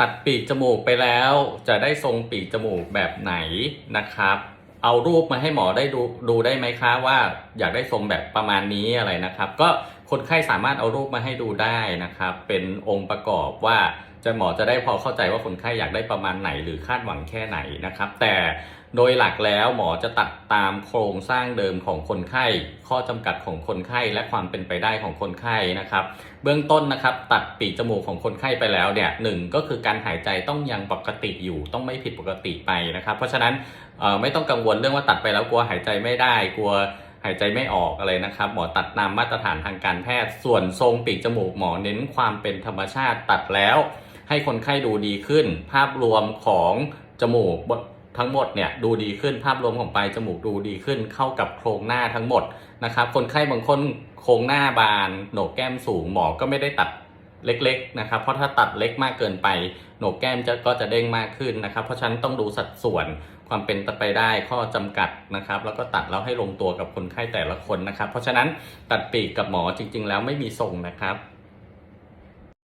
ตัดปีกจมูกไปแล้วจะได้ทรงปีกจมูกแบบไหนนะครับ เอารูปมาให้หมอได้ดูดูได้ไหมคะว่าอยากได้ทรงแบบประมาณนี้อะไรนะครับ ก็คนไข้สามารถเอารูปมาให้ดูได้นะครับ เป็นองค์ประกอบว่าจะหมอจะได้พอเข้าใจว่าคนไข้อยากได้ประมาณไหน หรือคาดหวังแค่ไหนนะครับ แต่โดยหลักแล้วหมอจะตัดตามโครงสร้างเดิมของคนไข้ ข้อจำกัดของคนไข้และความเป็นไปได้ของคนไข้นะครับ เบื้องต้นนะครับ ตัดปีกจมูกของคนไข้ไปแล้วเนี่ยหนึ่งก็คือการหายใจต้องยังปกติอยู่ ต้องไม่ผิดปกติไปนะครับ เพราะฉะนั้นไม่ต้องกังวลเรื่องว่าตัดไปแล้วกลัวหายใจไม่ได้กลัวายใจไม่ออกอะไรนะครับ หมอตัดตามมาตรฐานทางการแพทย์ ส่วนทรงปีกจมูกหมอเน้นความเป็นธรรมชาติตัดแล้ว ให้คนไข้ดูดีขึ้น ภาพรวมของจมูกทั้งหมดเนี่ยดูดีขึ้นภาพรวมของปลายจมูกดูดีขึ้นเข้ากับโครงหน้าทั้งหมดนะครับ คนไข้บางคนโครงหน้าบานโหนกแก้มสูงหมอก็ไม่ได้ตัด เล็กๆนะครับเพราะถ้าตัดเล็กมากเกินไปโหนกแก้มจะก็จะเด้งมากขึ้นนะครับ เพราะฉะนั้นต้องดูสัดส่วนความเป็นไปได้ข้อจำกัดนะครับ แล้วก็ตัดแล้วให้ลงตัวกับคนไข้แต่ละคนนะครับ เพราะฉะนั้นตัดปีกกับหมอจริง ๆ แล้วไม่มีทรงนะครับ